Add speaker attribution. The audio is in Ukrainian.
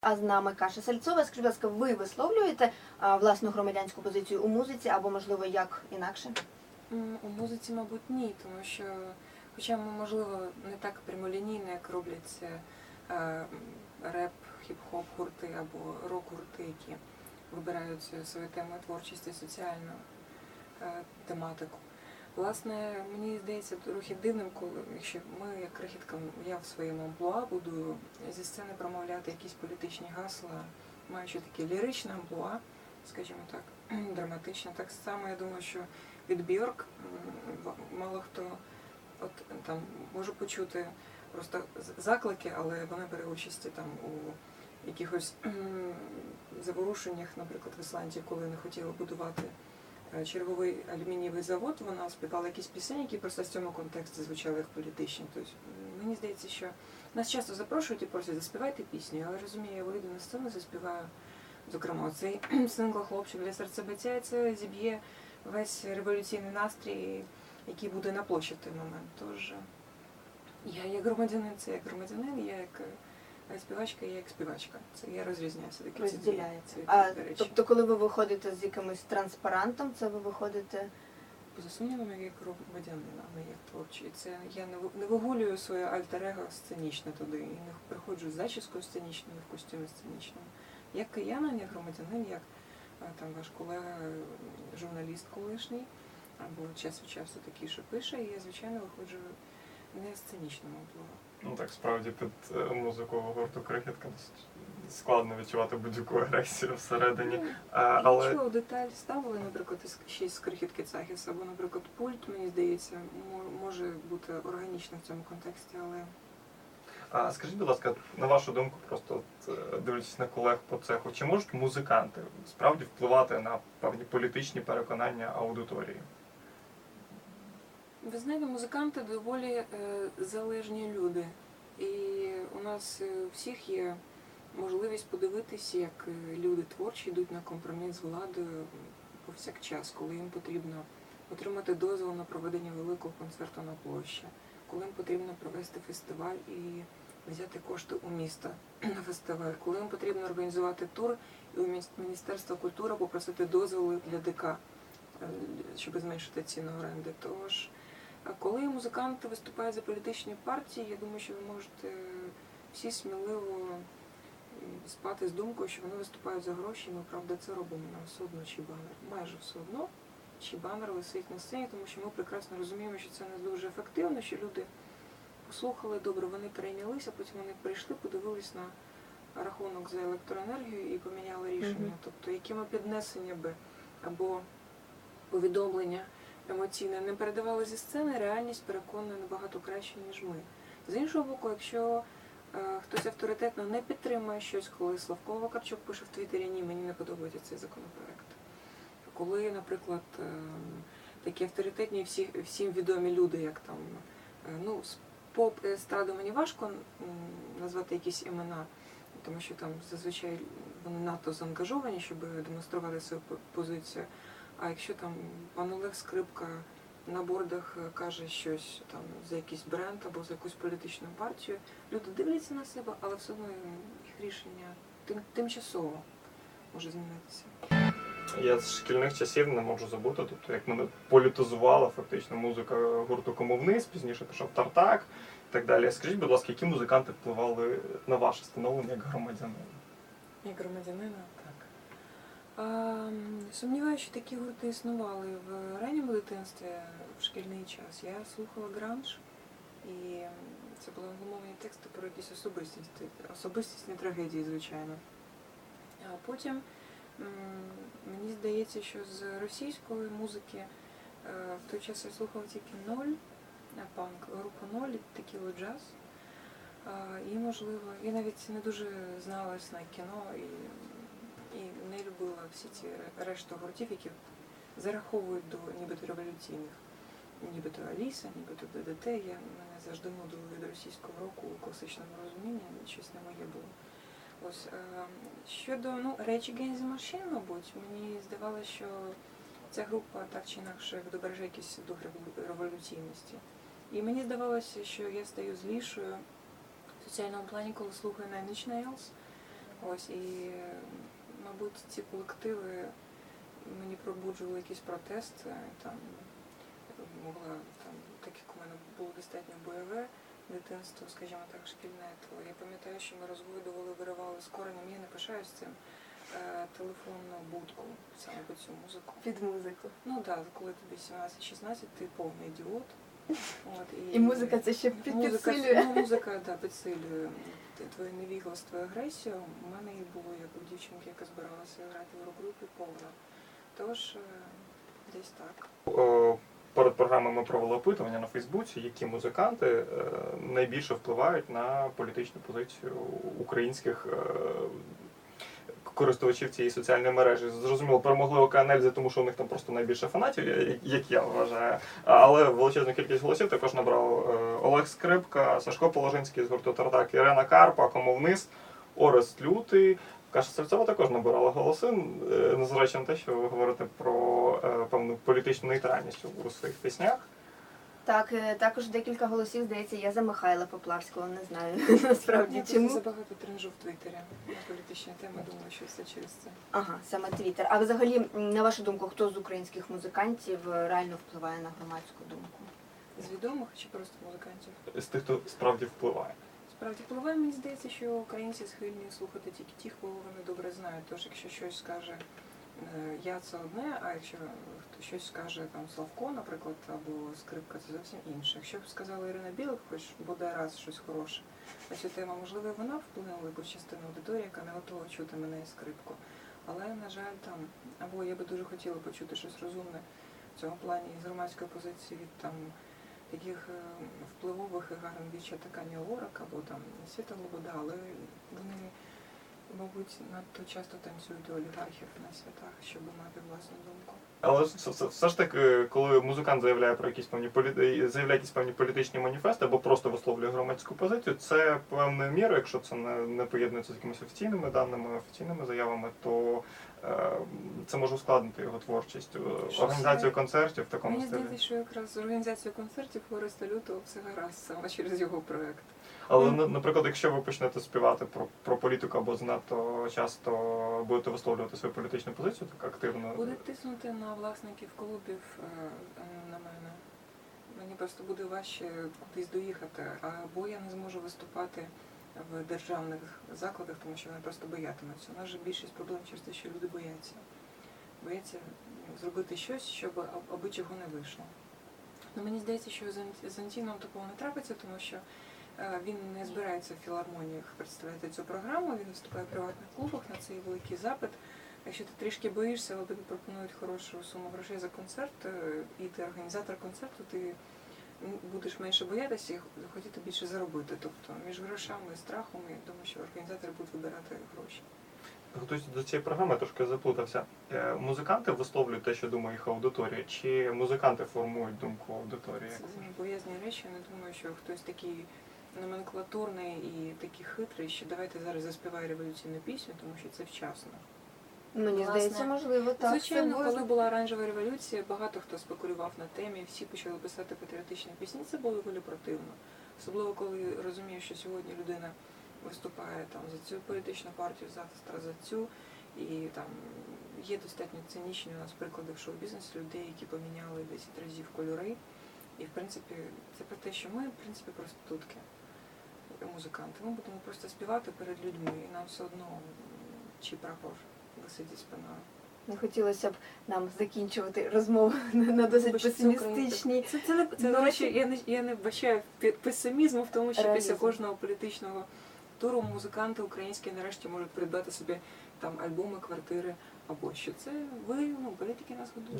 Speaker 1: А з нами Каша Сальцова. Скажіть, будь ласка, ви висловлюєте власну громадянську позицію у музиці або, можливо, як інакше?
Speaker 2: У музиці, мабуть, ні, тому що, хоча, м, можливо, не так прямолінійно, як роблять це е, реп, хіп-хоп гурти або рок-гурти, які вибирають свою тему творчості, соціальну е, тематику. Власне, мені здається трохи дивним, коли якщо ми, як крихітка, я в своєму амплуа буду зі сцени промовляти якісь політичні гасла, маючи таке ліричне амплуа, скажімо так, драматичне. Так само я думаю, що від Бьорк мало хто от там може почути просто заклики, але вона бере участі там у якихось заворушеннях, наприклад, в Ісландії, коли не хотіли будувати черговий алюмінієвий завод, вона співала якісь пісні, які просто в цьому контексті звучали як політичні. Тобто мені здається, що нас часто запрошують і просять заспівайте пісню. Я розумію, я вийду на сцену, заспіваю. Зокрема, цей сингл хлопчик для серцебиття, це зіб'є весь революційний настрій, який буде на площі в той момент. Тож я як громадянин, це як громадянин, я як е, співачка, я як співачка. Це я розрізняю все таки дві- ці
Speaker 1: А,
Speaker 2: речі.
Speaker 1: тобто, коли ви виходите з якимось транспарантом, це ви виходите.
Speaker 2: Поза сумнівом, я як громадянин, а не як творчий. Це я не не вигулюю своє альтер-его сценічне туди і не приходжу з зачіскою сценічною в костюмі сценічному. Як киянин, як громадянин, як там ваш колега, журналіст колишній, або час від часу такий, що пише, і я, звичайно, виходжу не сценічному амплуа.
Speaker 3: Ну так справді під е, музику гурту крихітка складно відчувати будь-яку агресію всередині. А, але
Speaker 2: Якщо деталь ставили, наприклад, ще з крихітки Цахіс, або, наприклад, пульт, мені здається, може бути органічно в цьому контексті, але
Speaker 3: а, скажіть, будь ласка, на вашу думку, просто е, дивлячись на колег по цеху, чи можуть музиканти справді впливати на певні політичні переконання аудиторії?
Speaker 2: Ви знаєте, музиканти доволі е, залежні люди. І у нас у всіх є можливість подивитися, як е, люди творчі йдуть на компроміс з владою повсякчас, коли їм потрібно отримати дозвіл на проведення великого концерту на площі, коли їм потрібно провести фестиваль і взяти кошти у міста на фестиваль, коли їм потрібно організувати тур і у Міністерства культури попросити дозволи для ДК, е, щоб зменшити ціну оренди. Тож коли музиканти виступають за політичні партії, я думаю, що ви можете всі сміливо спати з думкою, що вони виступають за гроші. Ми правда це робимо нам все одно чи банер. Майже все одно, чи банер висить на сцені, тому що ми прекрасно розуміємо, що це не дуже ефективно, що люди послухали добре, вони перейнялися, потім вони прийшли, подивились на рахунок за електроенергію і поміняли рішення.
Speaker 1: Мгм.
Speaker 2: Тобто, якими піднесення би або повідомлення емоційне не передавали зі сцени, реальність переконана набагато краще, ніж ми. З іншого боку, якщо е, хтось авторитетно не підтримує щось, коли Славко Вакарчук пише в Твіттері, ні, мені не подобається цей законопроект. Коли, наприклад, е, такі авторитетні всі, всім відомі люди, як там, е, ну, з поп естраду мені важко назвати якісь імена, тому що там зазвичай вони надто заангажовані, щоб демонструвати свою позицію. А якщо там пан Олег Скрипка на бордах е, каже щось там за якийсь бренд або за якусь політичну партію, люди дивляться на себе, але все одно їх рішення тим, тимчасово може змінитися.
Speaker 3: Я з шкільних часів не можу забути, тобто як мене політизувала фактично музика гурту Комовниз, пізніше пішов Тартак і так далі. Скажіть, будь ласка, які музиканти впливали на ваше становлення як громадянина?
Speaker 2: Як громадянина, сумніваюся, що такі гурти існували в ранньому дитинстві, в шкільний час. Я слухала гранж, і це були англомовні тексти про якісь особистісні, особистісні трагедії, звичайно. А потім мені здається, що з російської музики е, в той час я слухала тільки ноль, а панк, групу ноль, і текіло джаз. І можливо, я навіть не дуже зналась на кіно і, і не любила всі ці решту гуртів, які зараховують до нібито революційних. Нібито Аліса, нібито ДДТ. Я мене завжди нудило від російського року у класичному розумінні, щось не моє було. Ось е, щодо ну, речі Гензі Маршин, мабуть, мені здавалося, що ця група так чи інакше відображає якийсь дух революційності. І мені здавалося, що я стаю злішою в соціальному плані, коли слухаю Inch Nails, Ось і, мабуть, ці колективи мені пробуджували якийсь протест. е, Там могла там, так як у мене було достатньо бойове дитинство, скажімо так, шкільне, то я пам'ятаю, що ми розгойдували, виривали з коренем, я не пишаюсь цим. е, Телефонну будку саме під цю музику.
Speaker 1: Під музику.
Speaker 2: Ну так, коли тобі 17-16, ти повний ідіот. От,
Speaker 1: І музика це ще
Speaker 2: музика,
Speaker 1: підсилює.
Speaker 2: Ну, музика да, підсилює т- твоє невігластво і агресію. У мене і було як у дівчинки, яка збиралася грати в рок-групі повна. Тож е, десь так.
Speaker 3: Е, Перед програмою ми провели опитування на Фейсбуці, які музиканти е, найбільше впливають на політичну позицію українських е, користувачів цієї соціальної мережі. Зрозуміло, перемогли ОКНЛЗ, тому що у них там просто найбільше фанатів, як я вважаю. Але величезну кількість голосів також набрав е, Олег Скрипка, Сашко Положинський з гурту Тартак, Ірена Карпа, Комовниз, Орест Лютий. Каша Сальцова також набирала голоси, е, незважаючи на те, що ви говорите про е, певну політичну нейтральність у своїх піснях.
Speaker 1: Так, е, також декілька голосів, здається, я за Михайла Поплавського, не знаю насправді
Speaker 2: Я просто забагато тренжу в Твіттері на політичні теми, думаю, що все через це.
Speaker 1: Ага, саме Твіттер. А взагалі, м, на вашу думку, хто з українських музикантів е, реально впливає на громадську думку?
Speaker 2: З відомих чи просто музикантів?
Speaker 3: З тих, хто справді впливає.
Speaker 2: Справді впливає, мені здається, що українці схильні слухати тільки тих, кого вони добре знають. Тож, якщо щось скаже е, я це одне, а якщо щось скаже там Славко, наприклад, або скрипка, це зовсім інше. Якщо б сказала Ірина Білик, хоч буде раз щось хороше на цю тему, можливо, вона вплинула якусь частину аудиторії, яка не готова чути мене і скрипку. Але, на жаль, там, або я би дуже хотіла почути щось розумне в цьому плані з громадської позиції від там таких е, впливових і гарних дівчат, така Орак або там Світа Лобода, але вони, мабуть, надто часто танцюють олігархів на святах, щоб мати власну думку.
Speaker 3: Але все, ж таки, коли музикант заявляє про якісь певні полі... заявляє якісь певні політичні маніфести або просто висловлює громадську позицію, це певною мірою, якщо це не, не поєднується з якимись офіційними даними, офіційними заявами, то це може ускладнити його творчість. Е,
Speaker 2: Щось
Speaker 3: Організацію
Speaker 2: я-
Speaker 3: концертів в такому
Speaker 2: Мені
Speaker 3: стилі.
Speaker 2: здається, що якраз з організацією концертів Ореста Лютого все гаразд саме через його проект.
Speaker 3: Але на- наприклад, якщо ви почнете співати про, про політику або занадто часто будете висловлювати свою політичну позицію, так активно.
Speaker 2: Буде тиснути на власників клубів, е, а не на мене. Мені просто буде важче кудись доїхати, або я не зможу виступати в державних закладах, тому що вони просто боятимуться. У нас же більшість проблем через те, що люди бояться. Бояться ну, зробити щось, щоб аби чого не вийшло. Ну, мені здається, що з Ан- Антіном такого не трапиться, тому що е, він не збирається в філармоніях представляти цю програму, він виступає в приватних клубах на цей великий запит. Якщо ти трішки боїшся, але тобі пропонують хорошу суму грошей за концерт, е, і ти організатор концерту, ти будеш менше боятися і хотіти більше заробити. Тобто між грошами і страхом, я думаю, що організатори будуть вибирати гроші.
Speaker 3: Готуючись до цієї програми, я трошки заплутався. Е, Музиканти висловлюють те, що думає їх аудиторія, чи музиканти формують думку аудиторії?
Speaker 2: Це взаємопов'язані речі. Я не думаю, що хтось такий номенклатурний і такий хитрий, що давайте зараз заспіває революційну пісню, тому що це вчасно.
Speaker 1: Мені
Speaker 2: Власне,
Speaker 1: здається, можливо, так.
Speaker 2: Звичайно,
Speaker 1: це
Speaker 2: коли була оранжева революція, багато хто спекулював на темі, всі почали писати патріотичні пісні. Це було доволі противно. Особливо коли розумієш, що сьогодні людина виступає там за цю політичну партію, завтра за цю. І там є достатньо цинічні у нас приклади в шоу-бізнесі людей, які поміняли 10 разів кольори. І в принципі, це про те, що ми, в принципі, проститутки, музиканти. Ми будемо просто співати перед людьми, і нам все одно чи прапор висить спина.
Speaker 1: Не хотілося б нам закінчувати розмову на досить
Speaker 2: це
Speaker 1: песимістичній.
Speaker 2: Це, це, це до речі, я не, я не вбачаю песимізму в тому, що
Speaker 1: Реалізм.
Speaker 2: після кожного політичного туру музиканти українські нарешті можуть придбати собі там альбоми, квартири або що. Це ви, ну, політики нас годують.